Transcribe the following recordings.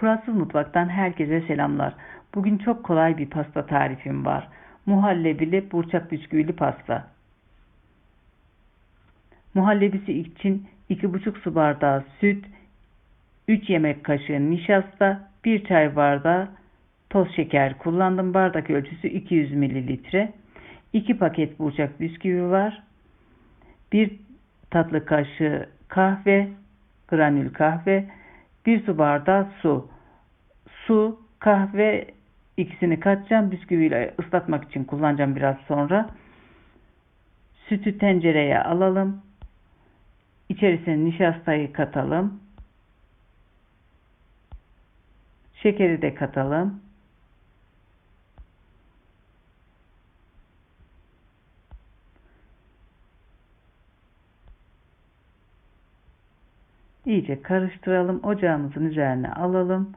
Kuralsız Mutfak'tan herkese selamlar. Bugün çok kolay bir pasta tarifim var. Muhallebili burçak bisküvili pasta. Muhallebisi için 2,5 su bardağı süt, 3 yemek kaşığı nişasta, 1 çay bardağı toz şeker kullandım. Bardak ölçüsü 200 mililitre. 2 paket burçak bisküvi var. 1 tatlı kaşığı kahve, granül kahve, 1 su bardağı su. Su, kahve ikisini katacağım. Bisküviyle ıslatmak için kullanacağım biraz sonra. Sütü tencereye alalım. İçerisine nişastayı katalım. Şekeri de katalım. İyice karıştıralım. Ocağımızın üzerine alalım.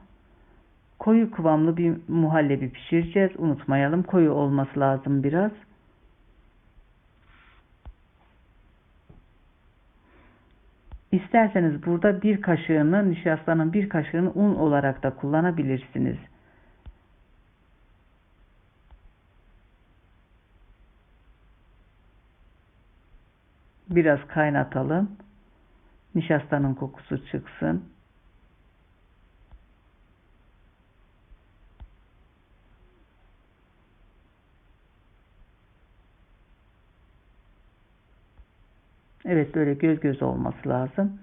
Koyu kıvamlı bir muhallebi pişireceğiz. Unutmayalım. Koyu olması lazım biraz. İsterseniz burada bir kaşığını nişastanın bir kaşığını un olarak da kullanabilirsiniz. Biraz kaynatalım. Nişastanın kokusu çıksın. Evet böyle göz göz olması lazım.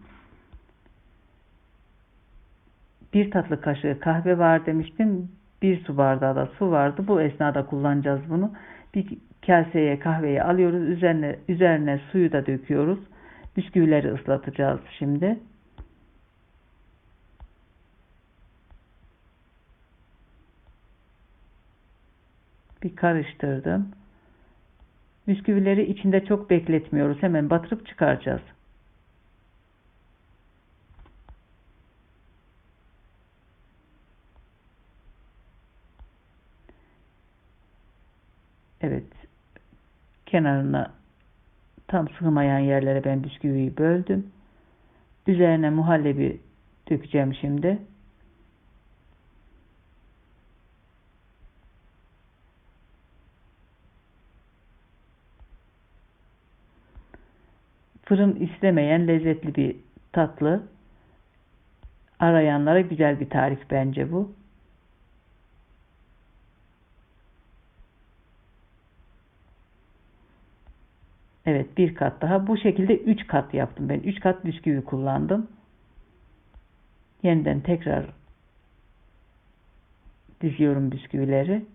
Bir tatlı kaşığı kahve var demiştim. Bir su bardağı da su vardı. Bu esnada kullanacağız bunu. Bir kaseye kahveyi alıyoruz. Üzerine, üzerine suyu da döküyoruz. Bisküvileri ıslatacağız şimdi. Bir karıştırdım. Bisküvileri içinde çok bekletmiyoruz. Hemen batırıp çıkaracağız. Evet. Kenarına tam sığmayan yerlere ben bisküviyi böldüm. Üzerine muhallebi dökeceğim şimdi. Fırın istemeyen lezzetli bir tatlı. Arayanlara güzel bir tarif bence bu. Evet bir kat daha. Bu şekilde 3 kat yaptım ben. 3 kat bisküvi kullandım. Yeniden tekrar diziyorum bisküvileri.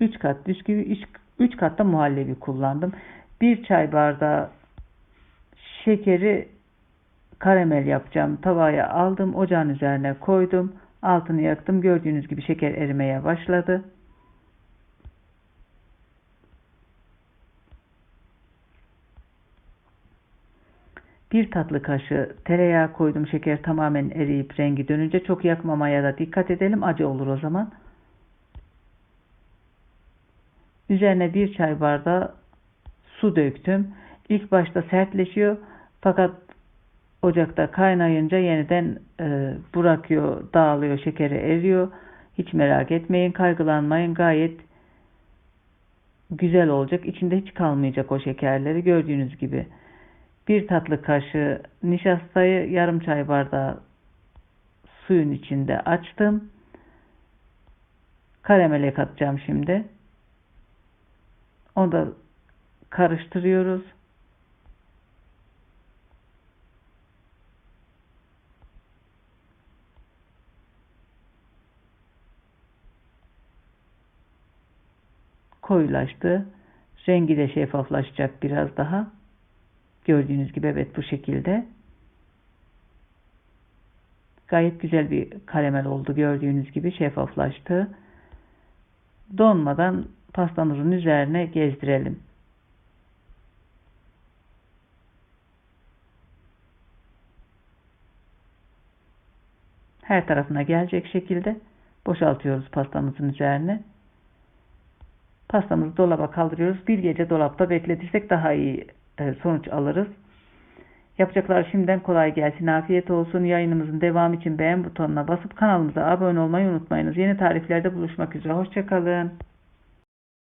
3 kat bisküvi, 3 kat da muhallebi kullandım. 1 çay bardağı şekeri karamel yapacağım. Tavaya aldım. Ocağın üzerine koydum. Altını yaktım. Gördüğünüz gibi şeker erimeye başladı. Bir tatlı kaşığı tereyağı koydum. Şeker tamamen eriyip rengi dönünce çok yakmamaya da dikkat edelim. Acı olur o zaman. Üzerine bir çay bardağı su döktüm. İlk başta sertleşiyor fakat ocakta kaynayınca yeniden e, bırakıyor, dağılıyor, şekeri eriyor. Hiç merak etmeyin, kaygılanmayın. Gayet güzel olacak. İçinde hiç kalmayacak o şekerleri gördüğünüz gibi. Bir tatlı kaşığı nişastayı yarım çay bardağı suyun içinde açtım. Karamele katacağım şimdi. Onu da karıştırıyoruz. Koyulaştı. Rengi de şeffaflaşacak biraz daha. Gördüğünüz gibi evet bu şekilde. Gayet güzel bir karamel oldu gördüğünüz gibi şeffaflaştı. Donmadan pastamızın üzerine gezdirelim. Her tarafına gelecek şekilde boşaltıyoruz pastamızın üzerine. Pastamızı dolaba kaldırıyoruz. Bir gece dolapta bekletirsek daha iyi e, sonuç alırız. Yapacaklar şimdiden kolay gelsin. Afiyet olsun. Yayınımızın devamı için beğen butonuna basıp kanalımıza abone olmayı unutmayınız. Yeni tariflerde buluşmak üzere. Hoşçakalın.